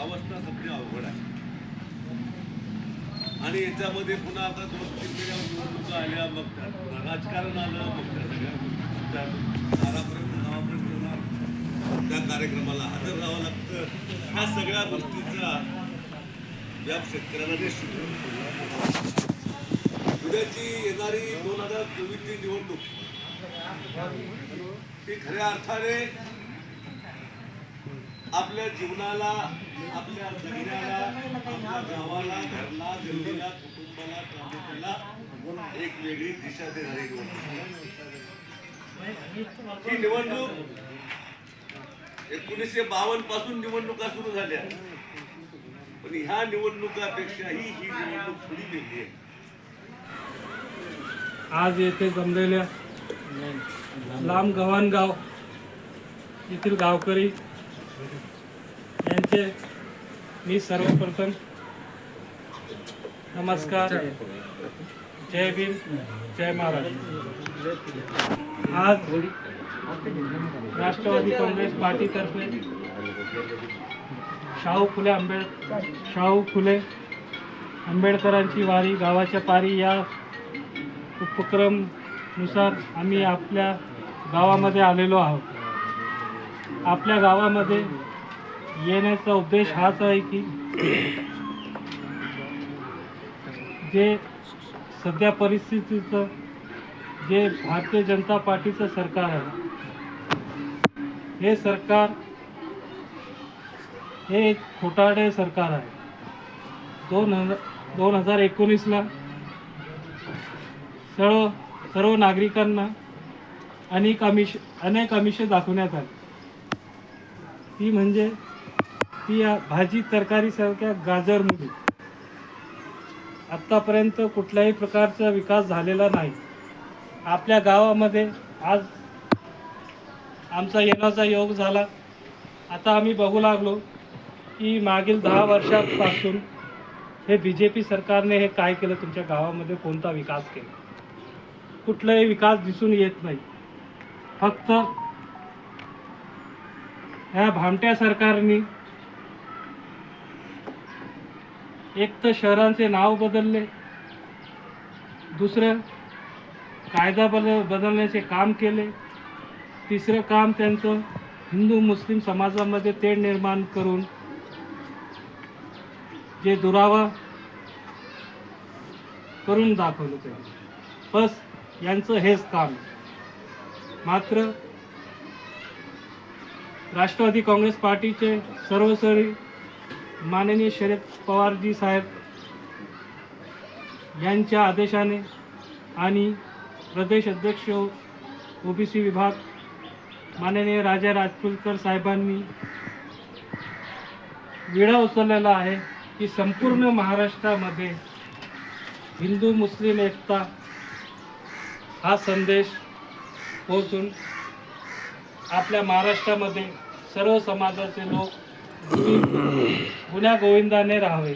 अवघड आहे. आणि याच्यामध्ये पुन्हा आता दोन तीन वेळा निवडणुका आल्या मग राजकारण आलं मग त्या सगळ्या गोष्टींच्या दारापर्यंत गावापर्यंत येणार. त्या कार्यक्रमाला हजर राहावं लागतं. ह्या सगळ्या गोष्टीचा या शेतकऱ्यांना शिकवून उद्याची येणारी दोन हजार चोवीसची निवडणूक. ही खऱ्या अर्थाने आपल्या जीवनाला आपल्या जगण्याला आपल्या गावाला घरला गल्लीला कुटुंबाला तालुक्याला एक वेगळी दिशा देणारी निवडणूक ही निवडणूक एकोणीसशे बावन्नपासून निवडणुका सुरू झाल्या. पण ह्या निवडणुकापेक्षाही ही निवडणूक थोडी वेगळी आहे. आज येथे जमलेल्या लांब गव्हाणगाव येथील गावकरी यांचे मी सर्वप्रथम नमस्कार. जय भीम जय महाराज. आज राष्ट्रवादी काँग्रेस पार्टीतर्फे शाहू फुले आंबेड शाहू फुले आंबेडकरांची वारी गावाच्या पारी या उपक्रमनुसार आम्ही आपल्या गावामध्ये आलेलो आहोत. आपल्या गावामध्ये येण्याचा उद्देश हाच आहे की जे सध्या परिस्थितीचं जे भारतीय जनता पार्टीचं सरकार आहे हे सरकार हे एक खोटाडे सरकार आहे. दोन हजार दोन हजार एकोणीसला सर्व सर्व नागरिकांना अनेक आमिष अनेक आमिष दाखवण्यात आली. ती म्हणजे ती भाजी तरकारीसारख्या गाजरमध्ये आत्तापर्यंत कुठल्याही प्रकारचा विकास झालेला नाही. आपल्या गावामध्ये आज आमचा येण्याचा योग झाला. आता आम्ही बघू लागलो की मागील दहा वर्षापासून हे बी जे पी सरकारने हे काय केलं तुमच्या गावामध्ये कोणता विकास केला? कुठलाही विकास दिसून येत नाही. फक्त ह्या भामट्या सरकारनी एक तर शहरांचे नाव बदलले. दुसरं कायदा बदल बदलण्याचे काम केले. तिसरं काम त्यांचं हिंदू मुस्लिम समाजामध्ये तेढ निर्माण करून जे दुरावा करून दाखवलं त्यांनी. बस यांचं हेच काम. मात्र राष्ट्रवादी काँग्रेस पार्टीचे सर्वसरी माननीय शरद पवारजी साहेब यांच्या आदेशाने आणि प्रदेश अध्यक्ष ओबीसी विभाग माननीय राजा राजपुलकर साहेबांनी विडा उचललेला आहे की संपूर्ण महाराष्ट्रामध्ये हिंदू मुस्लिम एकता हा संदेश पोहोचून आपल्या महाराष्ट्रामध्ये सर्व समाजाचे लोक गुण्या गोविंदाने राहावे.